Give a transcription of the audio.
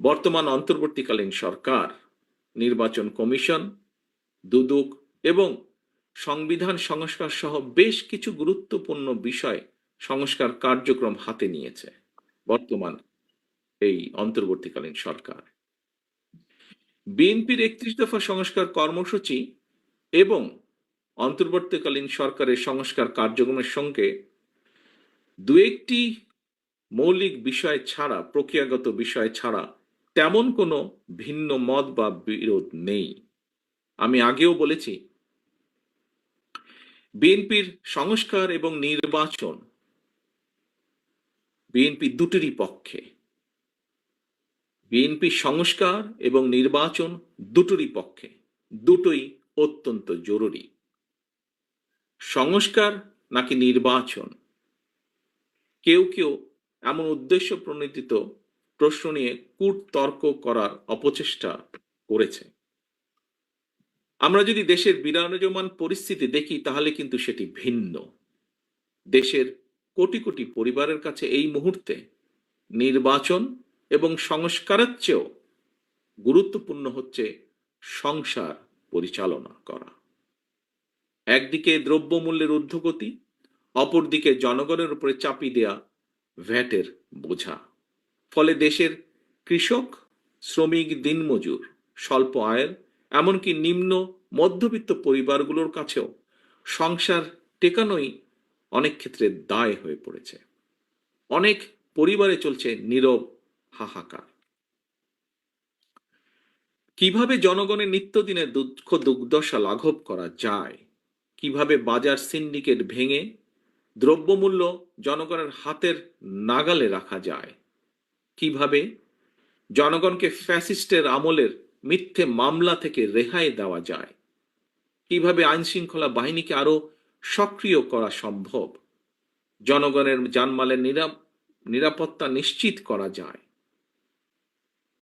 বর্তমান অন্তর্বর্তীকালীন সরকার, নির্বাচন কমিশন, দুদক এবং সংবিধান সংস্কার সহ বেশ কিছু গুরুত্বপূর্ণ বিষয় সংস্কার কার্যক্রম হাতে নিয়েছে বর্তমান এই অন্তর্বর্তীকালীন সরকার। বিএনপির একত্রিশ দফা সংস্কার কর্মসূচি এবং অন্তর্বর্তীকালীন সরকারের সংস্কার কার্যক্রমের সঙ্গে দু একটি মৌলিক বিষয় ছাড়া, প্রক্রিয়াগত বিষয় ছাড়া তেমন কোনো ভিন্ন মত বা বিরোধ নেই। আমি আগেও বলেছি, বিএনপির সংস্কার এবং নির্বাচন বিএনপি দুটিরই পক্ষে। বিএনপি সংস্কার এবং নির্বাচন দুটোরই পক্ষে, দুটোই অত্যন্ত জরুরি। সংস্কার নাকি নির্বাচন? কেউ কেউ এমন উদ্দেশ্য প্রণোদিত প্রশ্ন নিয়ে কূটতর্ক করার অপচেষ্টা করেছে। আমরা যদি দেশের বিরাজমান পরিস্থিতি দেখি, তাহলে কিন্তু সেটি ভিন্ন। দেশের কোটি কোটি পরিবারের কাছে এই মুহূর্তে নির্বাচন এবং সংস্কারের চেয়েও গুরুত্বপূর্ণ হচ্ছে সংসার পরিচালনা করা। একদিকে দ্রব্যমূল্যের ঊর্ধ্বগতি, অপরদিকে জনগণের উপরে চাপি দেয়া ভ্যাটের বোঝা। ফলে দেশের কৃষক, শ্রমিক, দিনমজুর, স্বল্প আয়ের, এমনকি নিম্ন মধ্যবিত্ত পরিবারগুলোর কাছেও সংসার টেকানোই অনেক ক্ষেত্রে দায় হয়ে পড়েছে। অনেক পরিবারে চলছে নীরব হাহাকার। কীভাবে জনগণের নিত্যদিনের দুঃখ, দুর্দশা লাঘব করা যায়? কীভাবে বাজার সিন্ডিকেট ভেঙে দ্রব্যমূল্য জনগণের হাতের নাগালে রাখা যায়? কীভাবে জনগণকে ফ্যাসিস্টের আমলের মিথ্যে মামলা থেকে রেহাই দেওয়া যায়? কীভাবে আইন শৃঙ্খলা বাহিনীকে আরও সক্রিয় করা সম্ভব? জনগণের জানমালের নিরাপ, নিরাপত্তা নিশ্চিত করা যায়।